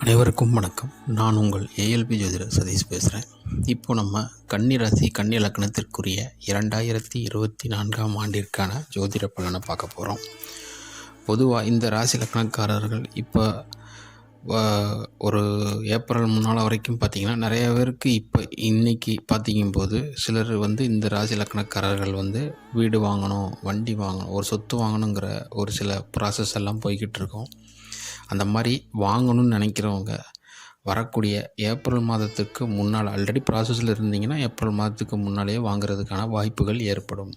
அனைவருக்கும் வணக்கம். நான் உங்கள் ஏஎல்பி ஜோதிடர் சதீஷ் பேசுகிறேன் இப்போ நம்ம கன்னி ராசி கன்னி இரண்டாயிரத்தி இருபத்தி நான்காம் ஆண்டிற்கான ஜோதிட பலனை பார்க்க போகிறோம் பொதுவாக இந்த ராசி லக்னக்காரர்கள் இப்போ ஒரு ஏப்ரல் முன்னால் வரைக்கும் பார்த்திங்கன்னா நிறைய பேருக்கு இப்போ இன்றைக்கி பார்த்திங்க போது சிலர் வந்து இந்த ராசி லக்னக்காரர்கள் வந்து வீடு வாங்கணும் வண்டி வாங்கணும் ஒரு சொத்து வாங்கணுங்கிற ஒரு சில ப்ராசஸ் எல்லாம் போய்கிட்டு இருக்கோம். அந்த மாதிரி வாங்கணும்னு நினைக்கிறவங்க வரக்கூடிய ஏப்ரல் மாதத்துக்கு முன்னால் ஆல்ரெடி ப்ராசஸில் இருந்தீங்கன்னா ஏப்ரல் மாதத்துக்கு முன்னாலேயே வாங்குறதுக்கான வாய்ப்புகள் ஏற்படும்.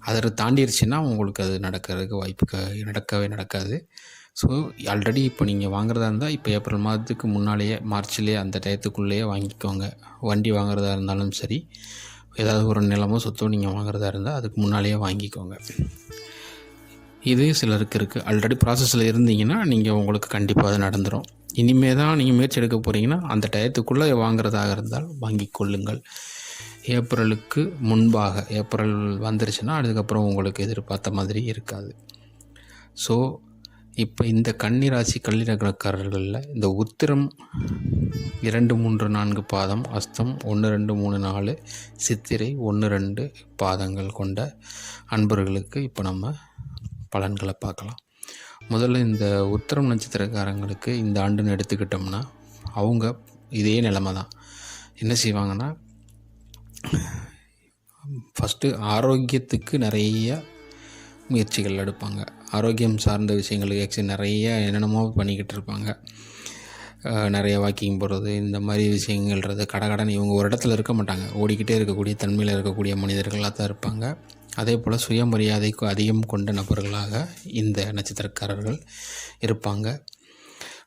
அதை தாண்டிருச்சுன்னா உங்களுக்கு அது நடக்கிறதுக்கு வாய்ப்பு நடக்கவே நடக்காது. ஸோ ஆல்ரெடி இப்போ நீங்கள் வாங்குறதா இருந்தால் இப்போ ஏப்ரல் மாதத்துக்கு முன்னாலேயே மார்ச்லேயே அந்த டயத்துக்குள்ளேயே வாங்கிக்கோங்க. வண்டி வாங்குறதா இருந்தாலும் சரி ஏதாவது ஒரு நிலமோ சொத்தோ நீங்கள் வாங்குறதா இருந்தால் அதுக்கு முன்னாலேயே வாங்கிக்கோங்க. இது சிலருக்கு இருக்குது ஆல்ரெடி ப்ராசஸில் இருந்தீங்கன்னா நீங்கள் உங்களுக்கு கண்டிப்பாக அது நடந்துடும் இனிமே தான் நீங்கள் முயற்சி எடுக்க போகிறீங்கன்னா அந்த டயத்துக்குள்ளே வாங்குறதாக இருந்தால் வாங்கி கொள்ளுங்கள். ஏப்ரலுக்கு முன்பாக ஏப்ரல் வந்துருச்சுன்னா அதுக்கப்புறம் உங்களுக்கு எதிர்பார்த்த மாதிரி இருக்காது. ஸோ இப்போ இந்த கன்னிராசி கல்லிரகக்காரர்களில் இந்த உத்திரம் இரண்டு மூன்று நான்கு பாதம் அஸ்தம் ஒன்று ரெண்டு மூணு நாலு சித்திரை ஒன்று ரெண்டு பாதங்கள் கொண்ட அன்பர்களுக்கு இப்போ நம்ம பலன்களை பார்க்கலாம். முதல்ல இந்த உத்திரம் நட்சத்திரக்காரங்களுக்கு இந்த ஆண்டுன்னு எடுத்துக்கிட்டோம்னா அவங்க இதே நிலமை தான். என்ன செய்வாங்கன்னா ஃபஸ்ட்டு ஆரோக்கியத்துக்கு நிறைய முயற்சிகள் எடுப்பாங்க. ஆரோக்கியம் சார்ந்த விஷயங்களுக்கு ஆக்சுவலி நிறைய என்னென்னமோ பண்ணிக்கிட்டு இருப்பாங்க. நிறைய வாக்கிங் போகிறது இந்த மாதிரி விஷயங்கள்ன்றது கடகடன் இவங்க ஒரு இடத்துல இருக்க மாட்டாங்க. ஓடிக்கிட்டே இருக்கக்கூடிய தன்மையில் இருக்கக்கூடிய மனிதர்களாக தான் இருப்பாங்க. அதே போல் சுயமரியாதைக்கு அதிகம் கொண்ட நபர்களாக இந்த நட்சத்திரக்காரர்கள் இருப்பாங்க.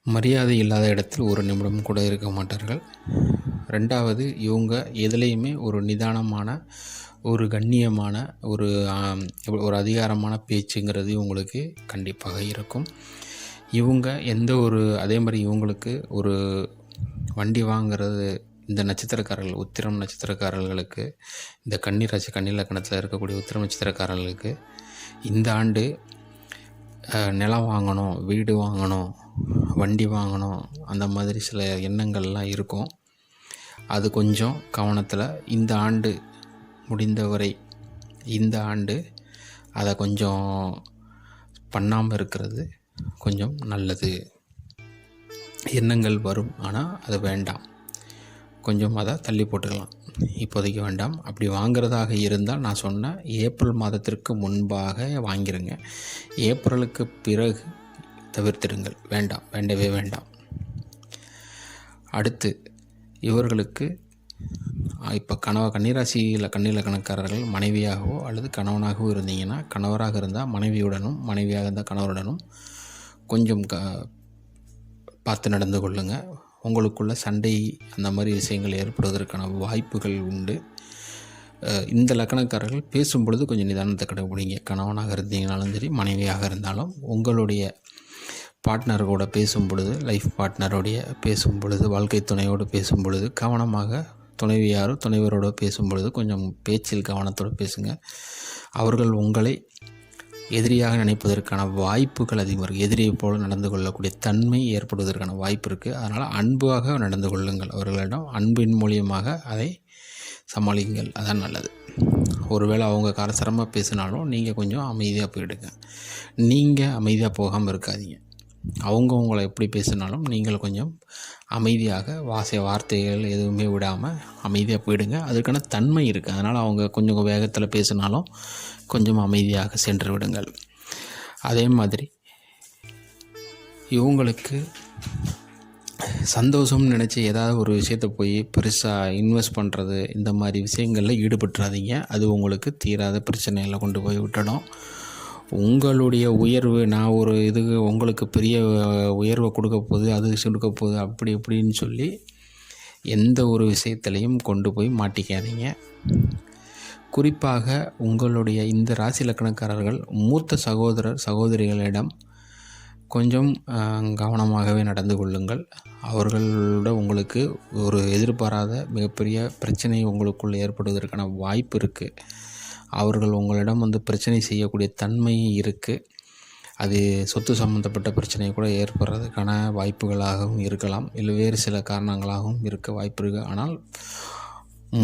மரியாதை இல்லாத இடத்தில் ஒரு நிமிடம் கூட இருக்க மாட்டார்கள். ரெண்டாவது இவங்க எதுலேயுமே ஒரு நிதானமான ஒரு கண்ணியமான ஒரு ஒரு அதிகாரமான பேச்சுங்கிறது இவங்களுக்கு கண்டிப்பாக இருக்கும். இவங்க எந்த ஒரு அதே மாதிரி இவங்களுக்கு ஒரு வண்டி வாங்குறது இந்த நட்சத்திரக்காரர்கள் உத்திரம் நட்சத்திரக்காரர்களுக்கு இந்த கன்னி ராசி கன்னி லக்கணத்தில் இருக்கக்கூடிய உத்திரம் நட்சத்திரக்காரர்களுக்கு இந்த ஆண்டு நிலம் வாங்கணும் வீடு வாங்கணும் வண்டி வாங்கணும் அந்த மாதிரி சில எண்ணங்கள்லாம் இருக்கும். அது கொஞ்சம் கவனத்தில் இந்த ஆண்டு முடிந்தவரை இந்த ஆண்டு அதை கொஞ்சம் பண்ணாமல் இருக்கிறது கொஞ்சம் நல்லது. எண்ணங்கள் வரும் ஆனால் அது வேண்டாம். கொஞ்சம் அதை தள்ளி போட்டுக்கலாம். இப்போதைக்கு வேண்டாம். அப்படி வாங்குறதாக இருந்தால் நான் சொன்ன ஏப்ரல் மாதத்திற்கு முன்பாக வாங்கிருங்க. ஏப்ரலுக்கு பிறகு தவிர்த்திடுங்கள். வேண்டாம். வேண்டவே வேண்டாம். அடுத்து இவர்களுக்கு இப்போ கணவ கன்னிராசியில் கண்ணில கணக்காரர்கள் மனைவியாகவோ அல்லது கணவனாகவோ இருந்தீங்கன்னா கணவராக இருந்தால் மனைவியுடனும் மனைவியாக இருந்தால் கணவருடனும் கொஞ்சம் க பார்த்து நடந்து கொள்ளுங்கள் உங்களுக்குள்ள சண்டை அந்த மாதிரி விஷயங்கள் ஏற்படுவதற்கான வாய்ப்புகள் உண்டு. இந்த லக்கணக்காரர்கள் பேசும் பொழுது கொஞ்சம் நிதானத்தை கடைபிடிங்க. கணவனாக இருந்தீங்கனாலும் சரி மனைவியாக இருந்தாலும் உங்களுடைய பார்ட்னர் கூட பேசும் பொழுது லைஃப் பார்ட்னருடைய பேசும் பொழுது வாழ்க்கை துணையோடு பேசும் பொழுது கவனமாக துணைவியாரோ துணைவரோட பேசும் பொழுது கொஞ்சம் பேச்சில் கவனத்தோடு பேசுங்க. அவர்கள் உங்களை எதிரியாக நினைப்பதற்கான வாய்ப்புகள் அதிகம் இருக்குது எதிரியை போல நடந்து கொள்ளக்கூடிய தன்மை ஏற்படுவதற்கான வாய்ப்பு இருக்குது அதனால் அன்பாக நடந்து கொள்ளுங்கள். அவர்களிடம் அன்பின் மூலியமாக அதை சமாளிங்கள். அதான் நல்லது. ஒருவேளை அவங்க காரசரமாக பேசினாலும் நீங்கள் கொஞ்சம் அமைதியாக போயிடுங்க. நீங்கள் அமைதியாக போகாமல் இருக்காதீங்க. அவங்க உங்களை எப்படி பேசினாலும் நீங்கள் கொஞ்சம் அமைதியாக வாசிய வார்த்தைகள் எதுவுமே விடாமல் அமைதியாக போயிடுங்க. அதுக்கான தன்மை இருக்குது அதனால் அவங்க கொஞ்சம் வேகத்தில் பேசினாலும் கொஞ்சம் அமைதியாக சென்று விடுங்கள். அதே மாதிரி இவங்களுக்கு சந்தோஷம்னு நினச்சி ஏதாவது ஒரு விஷயத்தை போய் பெருசாக இன்வெஸ்ட் பண்ணுறது இந்த மாதிரி விஷயங்களில் ஈடுபட்டுறாதீங்க. அது உங்களுக்கு தீராத பிரச்சனைகளை கொண்டு போய் விட்டுடும். உங்களுடைய உயர்வு நான் ஒரு இது உங்களுக்கு பெரிய உயர்வை கொடுக்க போகுது அது கொடுக்க போகுது அப்படி இப்படின்னு சொல்லி எந்த ஒரு விஷயத்துலையும் கொண்டு போய் மாட்டிக்காதீங்க. குறிப்பாக உங்களுடைய இந்த ராசி லக்கணக்காரர்கள் மூத்த சகோதரர் சகோதரிகளிடம் கொஞ்சம் கவனமாகவே நடந்து கொள்ளுங்கள். அவர்களோட உங்களுக்கு ஒரு எதிர்பாராத மிகப்பெரிய பிரச்சனை உங்களுக்குள் ஏற்படுவதற்கான வாய்ப்பு இருக்குது அவர்கள் உங்களிடம் வந்து பிரச்சனை செய்யக்கூடிய தன்மை இருக்குது அது சொத்து சம்மந்தப்பட்ட பிரச்சனை கூட ஏற்படுறதுக்கான வாய்ப்புகளாகவும் இருக்கலாம். இல்லை வேறு சில காரணங்களாகவும் இருக்க வாய்ப்பு இருக்குது ஆனால்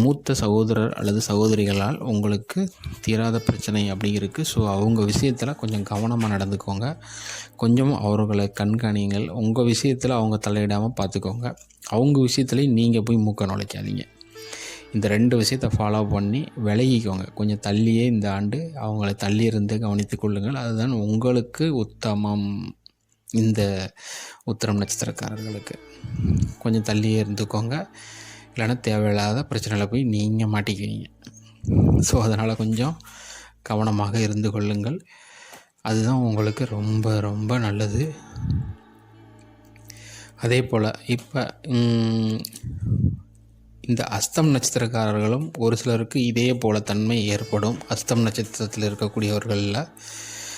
மூத்த சகோதரர் அல்லது சகோதரிகளால் உங்களுக்கு தீராத பிரச்சனை அப்படி இருக்குது ஸோ அவங்க விஷயத்தில் கொஞ்சம் கவனமாக நடந்துக்கோங்க. கொஞ்சம் அவர்களை கண்காணிங்கள் உங்கள் விஷயத்தில் அவங்க தலையிடாமல் பார்த்துக்கோங்க அவங்க விஷயத்துலையும் நீங்கள் போய் மூக்க நுழைக்காதீங்க. இந்த ரெண்டு விஷயத்தை ஃபாலோ பண்ணி விலகிக்கோங்க. கொஞ்சம் தள்ளியே இந்த ஆண்டு அவங்கள தள்ளி இருந்து கவனித்து கொள்ளுங்கள். அதுதான் உங்களுக்கு உத்தமம். இந்த உத்தரம் நட்சத்திரக்காரர்களுக்கு. கொஞ்சம் தள்ளியே இருந்துக்கோங்க. இல்லைன்னா தேவையில்லாத பிரச்சனையில் போய் நீங்கள் மாட்டிக்குவீங்க. ஸோ அதனால் கொஞ்சம் கவனமாக இருந்து கொள்ளுங்கள். அதுதான் உங்களுக்கு ரொம்ப ரொம்ப நல்லது. அதே போல் இப்போ இந்த அஸ்தம் நட்சத்திரக்காரர்களும் ஒரு சிலருக்கு இதே போல தன்மை ஏற்படும். அஸ்தம் நட்சத்திரத்தில் இருக்கக்கூடியவர்களில்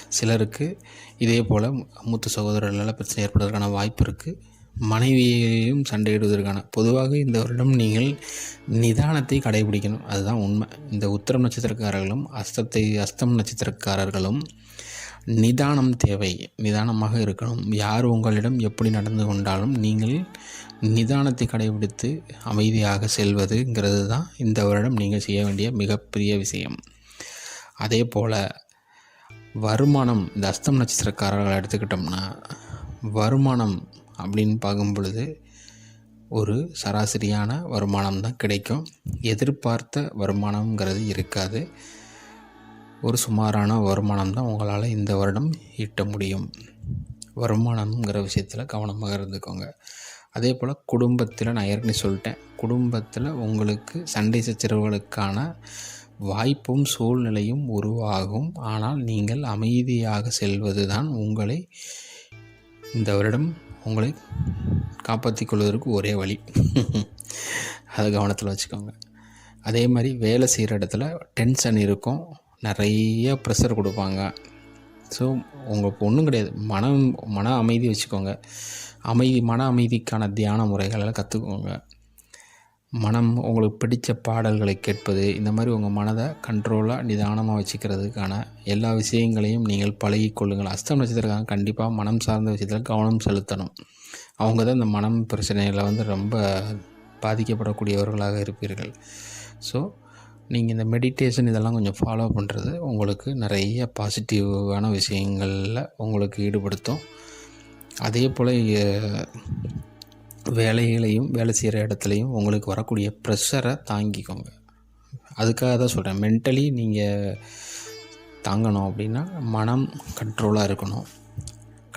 சிலருக்கு இதே போல் மூத்த சகோதரர்களால் பிரச்சனை ஏற்படுவதற்கான வாய்ப்பு இருக்குது மனைவியையும் சண்டையிடுவதற்கான. பொதுவாக இந்த வருடம் நீங்கள் நிதானத்தை கடைபிடிக்கணும். அதுதான் உண்மை. இந்த உத்தரம் நட்சத்திரக்காரர்களும் அஸ்தத்தை அஸ்தம் நட்சத்திரக்காரர்களும் நிதானம் தேவை. நிதானமாக இருக்கணும். யார் உங்களிடம் எப்படி நடந்து கொண்டாலும் நீங்கள் நிதானத்தை கடைபிடித்து அமைதியாக செல்வதுங்கிறது தான் இந்த வருடம் நீங்கள் செய்ய வேண்டிய மிகப்பெரிய விஷயம். அதே போல் வருமானம் இந்த அஸ்தம் நட்சத்திரக்காரர்களை எடுத்துக்கிட்டோம்னா வருமானம் அப்படின்னு பார்க்கும் பொழுது ஒரு சராசரியான வருமானம் தான் கிடைக்கும். எதிர்பார்த்த வருமானம்ங்கிறது இருக்காது. ஒரு சுமாரான வருமானம் தான் உங்களால் இந்த வருடம் ஈட்ட முடியும். வருமானம்ங்கிற விஷயத்தில் கவனமாக இருந்துக்கோங்க. அதே போல் குடும்பத்தில் நான் ஏற்கனவே சொல்லிட்டேன். குடும்பத்தில் உங்களுக்கு சண்டை சச்சரவுகளுக்கான வாய்ப்பும் சூழ்நிலையும் உருவாகும். ஆனால் நீங்கள் அமைதியாக செல்வது தான் உங்களை இந்த வருடம் உங்களை காப்பாற்றிக் கொள்வதற்கு ஒரே வழி. அதை கவனத்தில் வச்சுக்கோங்க. அதே மாதிரி வேலை செய்கிற இடத்துல டென்ஷன் இருக்கும். நிறைய ப்ரெஷர் கொடுப்பாங்க. ஸோ உங்களுக்கு ஒன்றும் கிடையாது. மனம் மன அமைதி வச்சுக்கோங்க. அமைதி மன அமைதிக்கான தியான முறைகளெல்லாம் கற்றுக்கோங்க மனம் உங்களுக்கு பிடித்த பாடல்களை கேட்பது இந்த மாதிரி உங்கள் மனதை கண்ட்ரோலாக நிதானமாக வச்சுக்கிறதுக்கான எல்லா விஷயங்களையும் நீங்கள் பழகி கொள்ளுங்கள். அஸ்தம் நட்சத்திரக்காக கண்டிப்பாக மனம் சார்ந்த விஷயத்தில் கவனம் செலுத்தணும். அவங்க தான் இந்த மனம் பிரச்சனைகளை வந்து ரொம்ப பாதிக்கப்படக்கூடியவர்களாக இருப்பீர்கள். ஸோ நீங்கள் இந்த மெடிடேஷன் இதெல்லாம் கொஞ்சம் ஃபாலோ பண்ணுறது உங்களுக்கு நிறைய பாசிட்டிவான விஷயங்களில் உங்களுக்கு ஈடுபடுத்தும். அதே போல் வேலைகளையும் வேலை செய்கிற இடத்துலையும் உங்களுக்கு வரக்கூடிய ப்ரெஷரை தாங்கிக்கோங்க. அதுக்காக தான் சொல்கிறேன் மென்டலி நீங்கள் தாங்கணும் அப்படின்னா மனம் கண்ட்ரோலாக இருக்கணும்.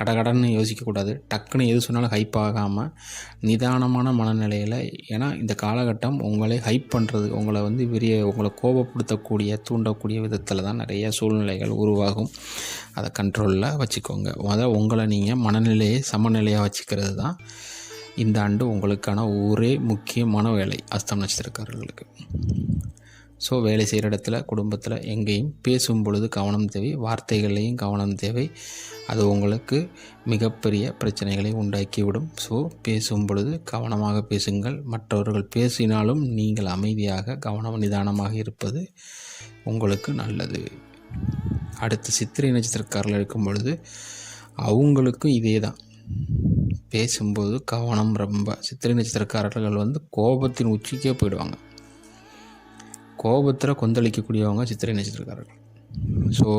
கடகடன்னு யோசிக்கக்கூடாது. டக்குன்னு எது சொன்னாலும் ஹைப் ஆகாமல் நிதானமான மனநிலையில் ஏன்னா இந்த காலகட்டம் உங்களை ஹைப் பண்ணுறது உங்களை வந்து பெரிய உங்களை கோபப்படுத்தக்கூடிய தூண்டக்கூடிய விதத்தில் தான் நிறைய சூழ்நிலைகள் உருவாகும். அதை கண்ட்ரோலில் வச்சுக்கோங்க. அதாவது உங்களை நீங்கள் மனநிலையை சமநிலையாக வச்சுக்கிறது தான் இந்த ஆண்டு உங்களுக்கான ஒரே முக்கியமான வேலை அஸ்தம் நட்சத்திரக்காரர்களுக்கு. ஸோ வேலை செய்கிற இடத்துல குடும்பத்தில் எங்கேயும் பேசும் பொழுது கவனம் தேவை வார்த்தைகள்லேயும் கவனம் தேவை. அது உங்களுக்கு மிகப்பெரிய பிரச்சனைகளை உண்டாக்கிவிடும். ஸோ பேசும் பொழுது கவனமாக பேசுங்கள். மற்றவர்கள் பேசினாலும் நீங்கள் அமைதியாக கவனம் நிதானமாக இருப்பது உங்களுக்கு நல்லது. அடுத்து சித்திரை நட்சத்திரக்காரில் இருக்கும் பொழுது அவங்களுக்கும் இதே தான் பேசும்போது கவனம் ரொம்ப. சித்திரை நட்சத்திரக்காரர்கள் வந்து கோபத்தின் உச்சிக்கே போயிடுவாங்க. கோபத்தில் கொந்தளிக்கக்கூடியவங்க சித்திரை நட்சத்திரக்காரர்கள். ஸோ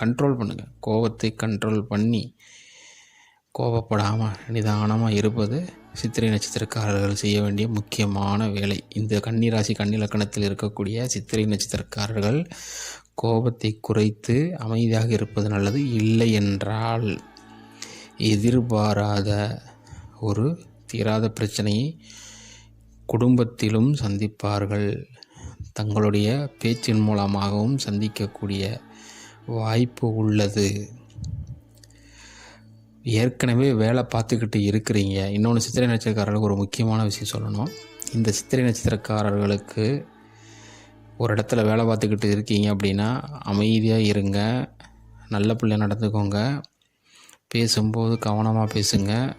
கண்ட்ரோல் பண்ணுங்கள் கோபத்தை கண்ட்ரோல் பண்ணி கோபப்படாமல் நிதானமாக இருப்பது சித்திரை நட்சத்திரக்காரர்கள் செய்ய வேண்டிய முக்கியமான வேலை. இந்த கன்னிராசி கன்னிலக்கணத்தில் இருக்கக்கூடிய சித்திரை நட்சத்திரக்காரர்கள் கோபத்தை குறைத்து அமைதியாக இருப்பது நல்லது. இல்லை என்றால் எதிர்பாராத ஒரு தீராத பிரச்சனையை குடும்பத்திலும் சந்திப்பார்கள். தங்களுடைய பேச்சின் மூலமாகவும் சந்திக்கக்கூடிய வாய்ப்பு உள்ளது. ஏற்கனவே வேலை பார்த்துக்கிட்டு இருக்கிறீங்க. இன்னொன்று சித்திரை நட்சத்திரக்காரர்களுக்கு ஒரு முக்கியமான விஷயம் சொல்லணும். இந்த சித்திரை நட்சத்திரக்காரர்களுக்கு ஒரு இடத்துல வேலை பார்த்துக்கிட்டு இருக்கீங்க அப்படின்னா அமைதியாக இருங்க. நல்ல பிள்ளை நடந்துக்கோங்க. பேசும்போது கவனமாக பேசுங்க.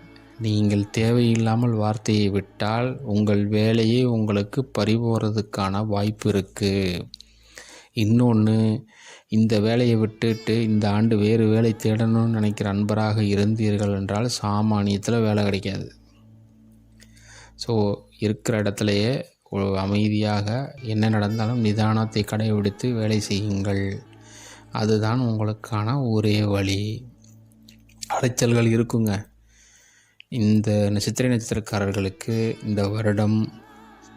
நீங்கள் தேவையில்லாமல் வார்த்தையை விட்டால் உங்கள் வேலையே உங்களுக்கு பறிபோகிறதுக்கான வாய்ப்பு இருக்குது இன்னொன்று இந்த வேலையை விட்டுட்டு இந்த ஆண்டு வேறு வேலை தேடணும்னு நினைக்கிற அன்பராக இருந்தீர்கள் என்றால் சாமானியத்தில் வேலை கிடைக்காது. ஸோ இருக்கிற இடத்துலையே அமைதியாக என்ன நடந்தாலும் நிதானத்தை கடைபிடித்து வேலை செய்யுங்கள். அதுதான் உங்களுக்கான ஒரே வழி. அலைச்சல்கள் இருக்குங்க. இந்த நட்சத்திர நட்சத்திரக்காரர்களுக்கு இந்த வருடம்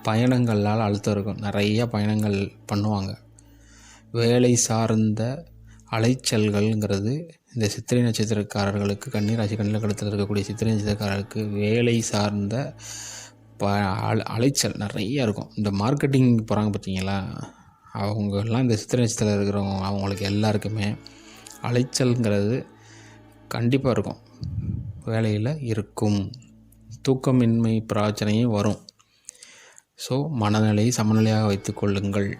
பயணங்களால் அழுத்தம் இருக்கும். நிறைய பயணங்கள் பண்ணுவாங்க. வேலை சார்ந்த அலைச்சல்கள்ங்கிறது இந்த சித்திரை நட்சத்திரக்காரர்களுக்கு கன்னிராசி கண்ணிலக்கணத்தில் இருக்கக்கூடிய சித்திரை நட்சத்திரக்காரர்களுக்கு வேலை சார்ந்த ப அலைச்சல் நிறைய இருக்கும். இந்த மார்க்கெட்டிங் போகிறாங்க பார்த்தீங்களா? அவங்கெல்லாம் இந்த சித்திரை நட்சத்திரத்தில் இருக்கிறவங்க அவங்களுக்கு எல்லாருக்குமே அலைச்சல்ங்கிறது கண்டிப்பாக இருக்கும். வேலையில் இருக்கும். தூக்கமின்மை பிரச்சனையும் வரும். ஸோ மனநிலையை சமநிலையாக வைத்துக்கொள்ளுங்கள்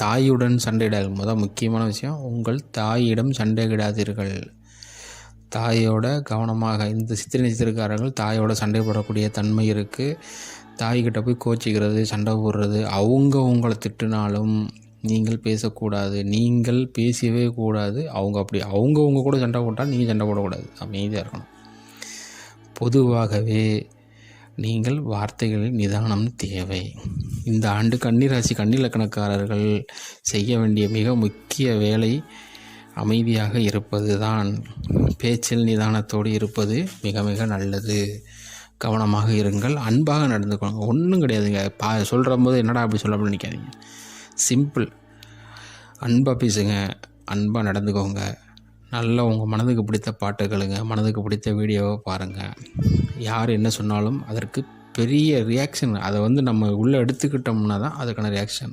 தாயுடன் சண்டையிடாது முதல் முக்கியமான விஷயம் உங்கள் தாயிடம் சண்டையிடாதீர்கள். தாயோட கவனமாக இந்த சித்திரை நட்சத்திரக்காரர்கள் தாயோட சண்டை போடக்கூடிய தன்மை இருக்குது தாய்கிட்ட போய் கோச்சிக்கிறது சண்டை போடுறது அவங்க உங்களை திட்டினாலும் நீங்கள் பேசக்கூடாது. நீங்கள் பேசவே கூடாது. அவங்க அப்படி அவங்க உங்கள் கூட சண்டை போட்டால் நீங்கள் சண்டை போடக்கூடாது. அமைதியாக இருக்கணும். பொதுவாகவே நீங்கள் வார்த்தைகளில் நிதானம் தேவை. இந்த ஆண்டு கன்னிராசி கன்னிலக்கணக்காரர்கள் செய்ய வேண்டிய மிக முக்கிய வேலை அமைதியாக இருப்பது தான் பேச்சில் நிதானத்தோடு இருப்பது மிக மிக நல்லது. கவனமாக இருங்கள். அன்பாக நடந்துக்கோங்க ஒன்றும் கிடையாதுங்க. பா சொல்கிற போது என்னடா அப்படி சொல்ல அப்படின்னு நினைக்காதீங்க. சிம்பிள் அன்பாக பேசுங்க அன்பாக நடந்துக்கோங்க. நல்லா உங்கள் மனதுக்கு பிடித்த பாட்டுகளுங்க மனதுக்கு பிடித்த வீடியோவை பாருங்கள் யார் என்ன சொன்னாலும் அதற்கு பெரிய ரியாக்ஷன் அதை வந்து நம்ம உள்ளே எடுத்துக்கிட்டோம்னா தான் அதுக்கான ரியாக்ஷன்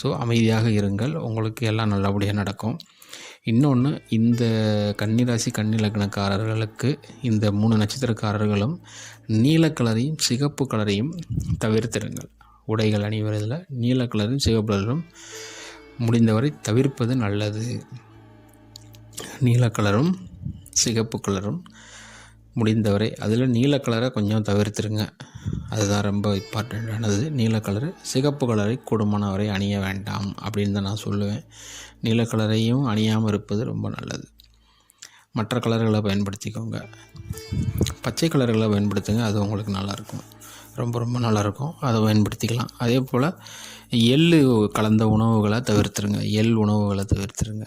ஸோ அமைதியாக இருங்கள். உங்களுக்கு எல்லாம் நல்லபடியாக நடக்கும். இன்னொன்று இந்த கன்னிராசி கன்னிலக்கணக்காரர்களுக்கு இந்த மூணு நட்சத்திரக்காரர்களும் நீல கலரையும் சிகப்பு கலரையும் தவிர்த்திருங்கள் உடைகள் அணிவதில் நீல கலரும் சிகப்பு கலரும் முடிந்தவரை தவிர்ப்பது நல்லது. நீல கலரும் சிகப்பு கலரும் முடிந்தவரை அதில் நீல கலரை கொஞ்சம் தவிர்த்துருங்க. அதுதான் ரொம்ப இம்பார்ட்டண்ட்டானது நீல கலரு சிகப்பு கலரை கூடுமான வரை அணிய வேண்டாம் அப்படின்னு தான் நான் சொல்லுவேன். நீல கலரையும் அணியாமல் இருப்பது ரொம்ப நல்லது. மற்ற கலர்களை பயன்படுத்திக்கோங்க. பச்சை கலர்களை பயன்படுத்துங்க அது உங்களுக்கு நல்லாயிருக்கும். ரொம்ப ரொம்ப நல்லாயிருக்கும். அதை பயன்படுத்திக்கலாம். அதே போல் எள் கலந்த உணவுகளை தவிர்த்துருங்க. எள் உணவுகளை தவிர்த்துருங்க.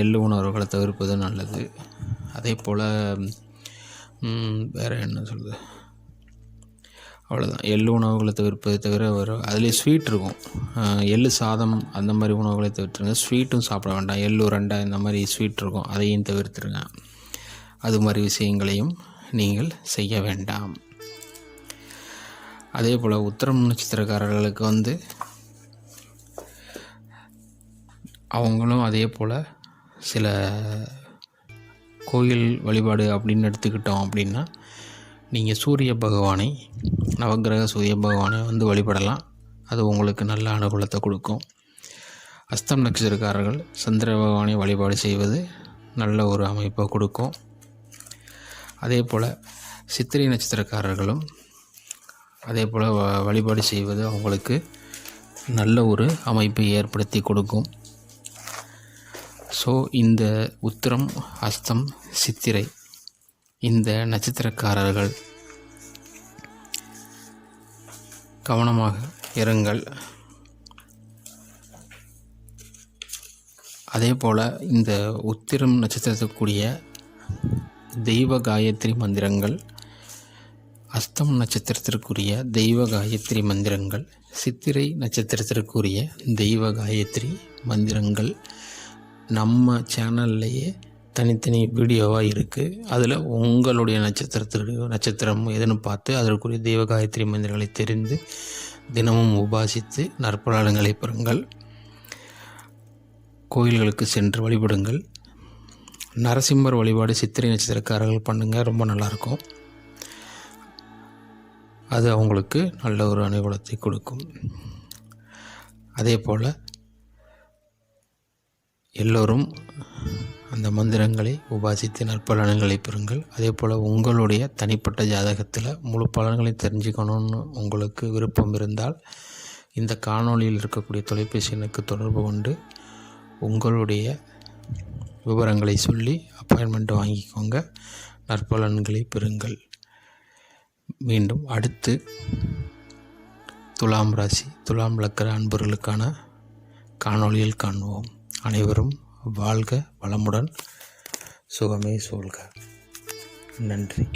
எள்ளு உணவுகளை தவிர்ப்பது நல்லது. அதே போல் வேறு என்ன சொல்கிறது அவ்வளோதான் எள்ளு உணவுகளை தவிர்ப்பதை தவிர ஒரு அதுலேயே ஸ்வீட் இருக்கும். எள் சாதம் அந்த மாதிரி உணவுகளை தவிர்த்துருங்க ஸ்வீட்டும் சாப்பிட வேண்டாம். எள்ளு ரெண்டை இந்த மாதிரி ஸ்வீட் இருக்கும். அதையும் தவிர்த்துருங்க. அது மாதிரி விஷயங்களையும் நீங்கள் செய்ய வேண்டாம். அதே போல் உத்தரம் நட்சத்திரக்காரர்களுக்கு வந்து அவங்களும் அதே போல் சில கோயில் வழிபாடு அப்படின்னு எடுத்துக்கிட்டோம் அப்படின்னா நீங்கள் சூரிய பகவானை நவக்கிரக சூரிய பகவானை வந்து வழிபடலாம். அது உங்களுக்கு நல்ல அனுகூலத்தை கொடுக்கும். அஸ்தம் நட்சத்திரக்காரர்கள் சந்திர பகவானை வழிபாடு செய்வது நல்ல ஒரு அமைப்பை கொடுக்கும். அதே போல் சித்திரை நட்சத்திரக்காரர்களும் அதே போல் வ வழிபாடு செய்வது அவங்களுக்கு நல்ல ஒரு அமைப்பை ஏற்படுத்தி கொடுக்கும். ஸோ இந்த உத்திரம் அஸ்தம் சித்திரை இந்த நட்சத்திரக்காரர்கள் கவனமாக இருங்கள் அதே போல் இந்த உத்திரம் நட்சத்திரத்துக்குரிய தெய்வ காயத்ரி மந்திரங்கள் அஸ்தம் நட்சத்திரத்திற்குரிய தெய்வ காயத்ரி மந்திரங்கள் சித்திரை நட்சத்திரத்திற்குரிய தெய்வ காயத்ரி மந்திரங்கள் நம்ம சேனல்லையே தனித்தனி வீடியோவாக இருக்குது அதில் உங்களுடைய நட்சத்திரத்திற்கு நட்சத்திரம் எதுன்னு பார்த்து அதற்குரிய தெய்வ காயத்ரி மந்திரங்களை தெரிந்து தினமும் உபாசித்து நற்பலாளங்களை பெறுங்கள். கோயில்களுக்கு சென்று வழிபடுங்கள். நரசிம்மர் வழிபாடு சித்திரை நட்சத்திரக்காரர்கள் பண்ணுங்கள் ரொம்ப நல்லாயிருக்கும். அது அவங்களுக்கு நல்ல ஒரு அனுகூலத்தை கொடுக்கும். அதே போல் எல்லோரும் அந்த மந்திரங்களை உபாசித்து நற்பலன்களை பெறுங்கள். அதே போல் உங்களுடைய தனிப்பட்ட ஜாதகத்தில் முழு பலன்களை தெரிஞ்சுக்கணும்னு உங்களுக்கு விருப்பம் இருந்தால் இந்த காணொலியில் இருக்கக்கூடிய தொலைபேசி எனக்கு தொடர்பு கொண்டு உங்களுடைய விவரங்களை சொல்லி அப்பாயின்மெண்ட் வாங்கிக்கோங்க. நற்பலன்களை பெறுங்கள். மீண்டும் அடுத்து துலாம் ராசி துலாம் லக்கர அன்பர்களுக்கான காணொளியில் காண்போம். அனைவரும் வாழ்க வளமுடன். சுகமே சூழ்க. நன்றி.